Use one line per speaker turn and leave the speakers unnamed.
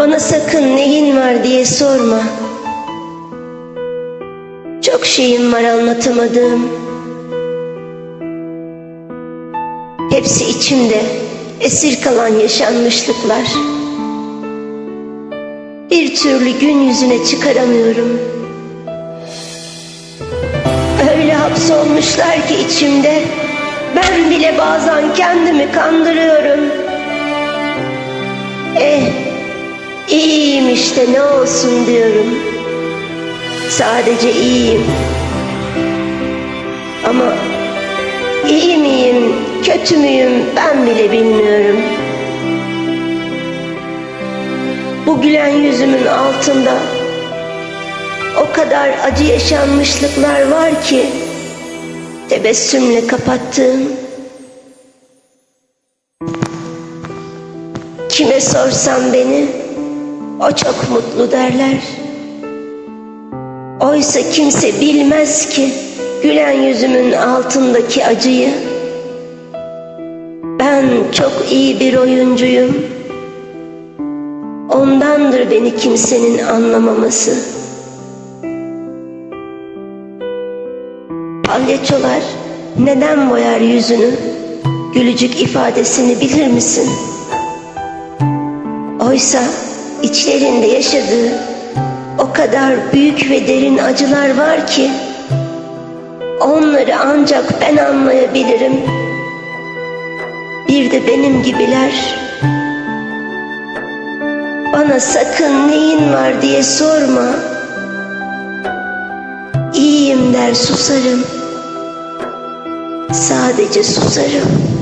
Bana sakın neyin var diye sorma. Çok şeyim var anlatamadığım. Hepsi içimde esir kalan yaşanmışlıklar. Bir türlü gün yüzüne çıkaramıyorum. Öyle hapsolmuşlar ki içimde ben bile bazen kendimi kandırıyorum. Eh, iyiyim işte ne olsun diyorum. Sadece iyiyim. Ama iyi miyim, kötü müyüm ben bile bilmiyorum. Bu gülen yüzümün altında o kadar acı yaşanmışlıklar var ki tebessümle kapattığım. Kime sorsam beni o çok mutlu derler. Oysa kimse bilmez ki gülen yüzümün altındaki acıyı. Ben çok iyi bir oyuncuyum. Ondandır beni kimsenin anlamaması. Palyaçolar neden boyar yüzünü? Gülücük ifadesini bilir misin? Oysa içlerinde yaşadığı o kadar büyük ve derin acılar var ki onları ancak ben anlayabilirim. Bir de benim gibiler. Bana sakın neyin var diye sorma. İyiyim der susarım. Sadece susarım.